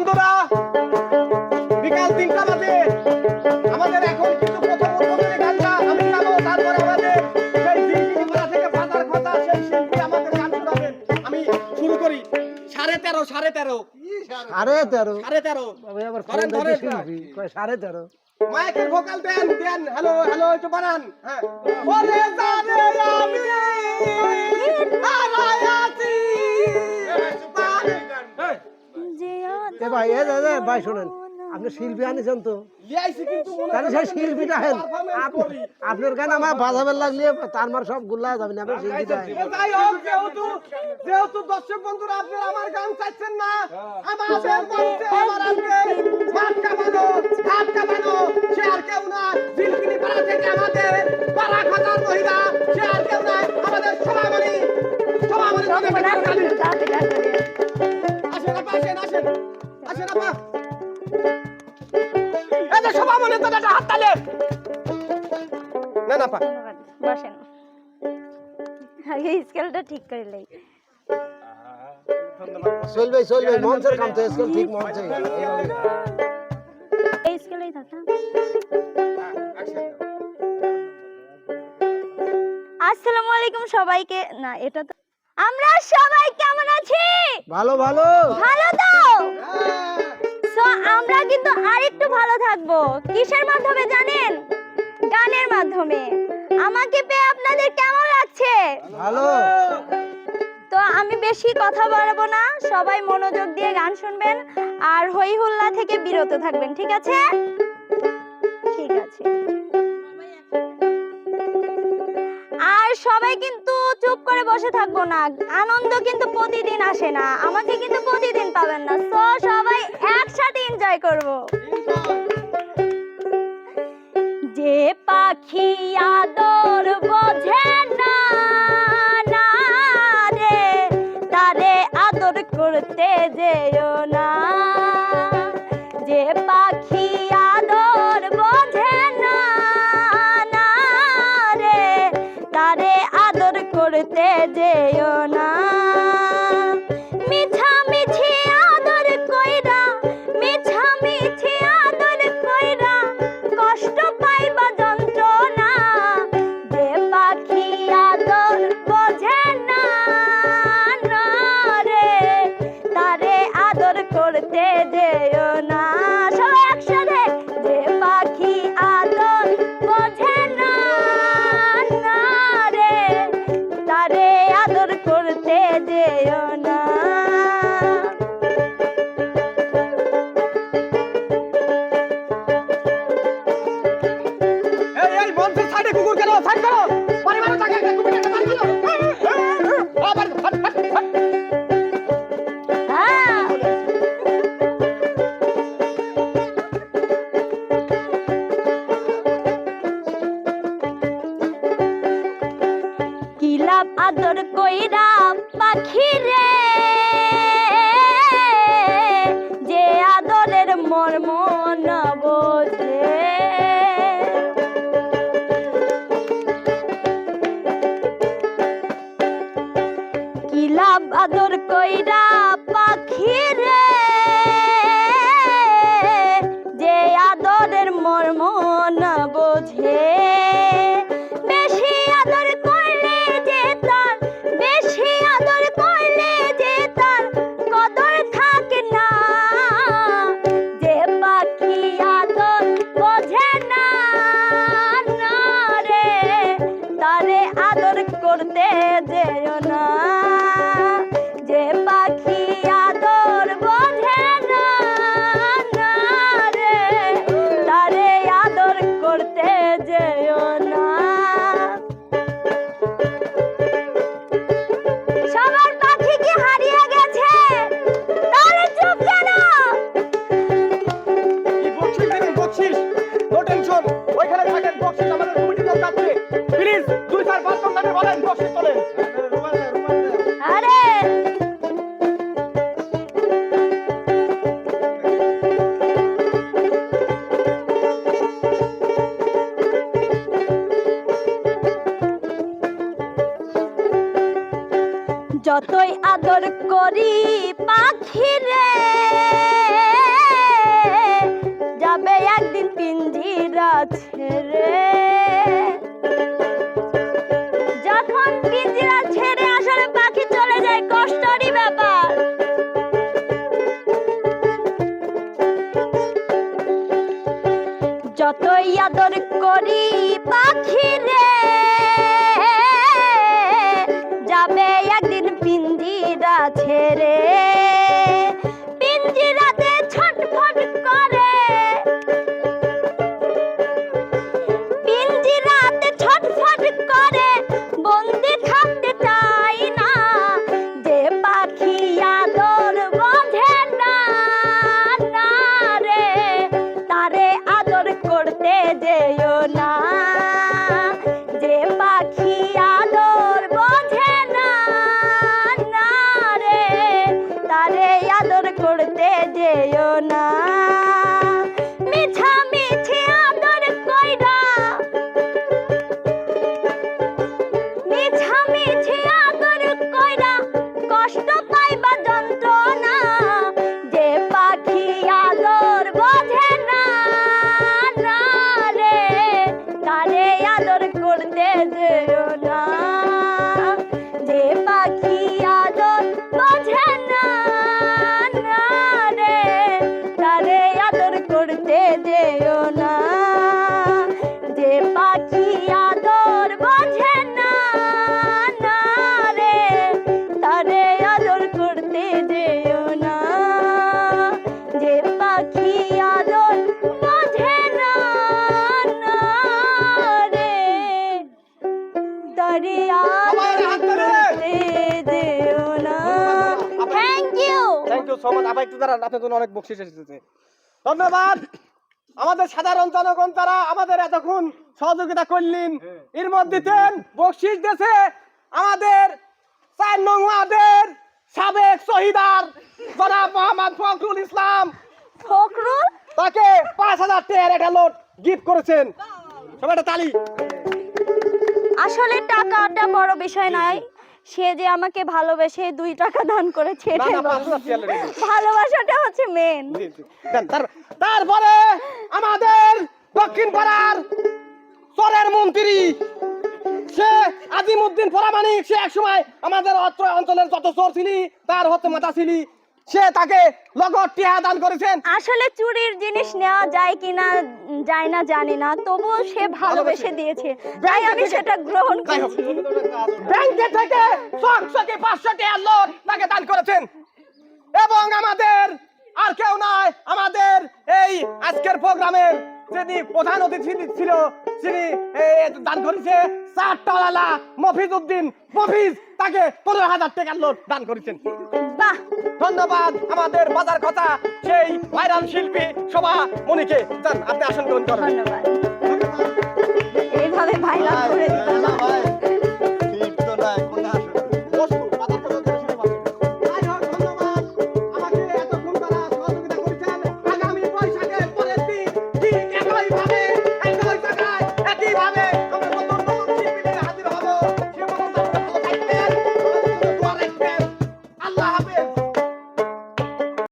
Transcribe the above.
বন্ধুরা বিকাল তিনটা বাজে আমাদের এখন কিন্তু প্রথম উদ্বোধনী গানটা আমি গাবো তারপরে আমাদের সেই শিল্পী গোড়া থেকে বাজার কথা সেই শিল্পী আমাদের গান শোনাবেন আমি শুরু করি সাড়ে তেরো সাড়ে তেরো সাড়ে তেরো সাড়ে তেরো ধরেন, ধরেন। সাড়ে তেরো মাইকের ভোকাল দেন দেন হ্যালো হ্যালো একটু বানান হ্যাঁ ওরে জানে আমি হারায় আছি এ ভাই এ দাদা ভাই শোনেন আপনি শিল্পী আনিছেন তো। তাহলে সেই শিল্পীটা হেন আপ- আপনার গান আমার বাজাবেন লাগলে তার মার সব গুল্লা যাবেন আপনি শিল্পীটা যেহেতু যেহেতু দর্শক বন্ধুরা আপনি আমার গান চাইছেন না আমাদের আমার আজকে মাঠ কামানো হাত না না ধন্যবাদ বসেন। আগে স্কেলটা ঠিক করে লই চলবে চলবে মঞ্চের কাম তো স্কেল ঠিক মঞ্চে এইভাবে। এই স্কেলেই থাক হ্যাঁ? আসসালামু আলাইকুম সবাইকে। না এটা তো আমরা সবাই কেমন আছি? ভালো ভালো। ভালো তো? সো আমরা কিন্তু আরেকটু ভালো থাকব। কিসের মাধ্যমে জানেন? গানের মাধ্যমে। আমাকে পেয়ে আপনাদের কেমন লাগছে? ভালো। তো আমি বেশি কথা বলব না সবাই মনোযোগ দিয়ে গান শুনবেন আর হই হুল্লা থেকে বিরত থাকবেন ঠিক আছে? ঠিক আছে। সবাই কিন্তু চুপ করে বসে থাকব না। আনন্দ কিন্তু প্রতিদিন আসে না। আমাকে কিন্তু প্রতিদিন পাবেন না। তো সবাই একসাথে এনজয় করব। যে পাখি আদর বোঝে না না রে, তারে আদর করতে যেও না। যেও না। সাইডে করো পরিবারের তাকে একটা আদর কইরা রে কইরা পাখি যে আদরের মর্ম না বোঝে। হারিয়ে যতই আদর করি পাখিরে, যাবে একদিন পিঞ্জিরা ছেড়ে যখন পিঞ্জিরা ছেড়ে আসলে পাখি চলে যায়, কষ্টরই ব্যাপার। যতই আদর করি পাখিরে পিঞ্জিরা যেও না থ্যাংক ইউ সো আবার একটু দাঁড়ান আপনার জন্য অনেক বকশিস এসেছে। ধন্যবাদ। আমাদের সাধারণ জনগণ তারা আমাদের এতক্ষণ সহযোগিতা করলেন। এর মধ্যে দেন বকশিস দেশে আমাদের চার নং ওয়ার্ডের সাবেক শহীদার জনাব মোহাম্মদ ফখরুল ইসলাম। ফখরুল? তাকে পাঁচ হাজার টাকার একটা লোট গিফট করেছেন। সবাই একটা তালি। আসলে টাকাটা বড় বিষয় নয়। সে যে আমাকে ভালোবেসে দুই টাকা দান করেছে। ভালোবাসাটা হচ্ছে মেন তারপরে আমাদের দক্ষিণ পাড়ার চরের মন্ত্রী সে আজিমুদ্দিন পরামানিক সে এক সময় আমাদের অত্র অঞ্চলের যত চোর ছিলি তার হতে মাথা ছিলি সে তাকে লগত টিহা দান করেছেন। আসলে চুরির জিনিস নেওয়া যায় কিনা যায় না জানি না তবুও সে ভালোবেসে দিয়েছে। তাই আমি সেটা গ্রহণ করেছি। ব্যাংকে থেকে চকচকে পাঁচশো টাকার লোন তাকে দান করেছেন। এবং আমাদের আর কেউ নয় আমাদের এই আজকের প্রোগ্রামের যিনি প্রধান অতিথি ছিল তিনি দান করেছে চার টালা মফিজ উদ্দিন মফিজ তাকে পনেরো হাজার টাকার লোন দান করেছেন। ধন্যবাদ আমাদের বাজার কথা। সেই ভাইরাল শিল্পী শোভা মনিকে আপনি আসন গ্রহণ করেন। ধন্যবাদ। ভাইরাল করে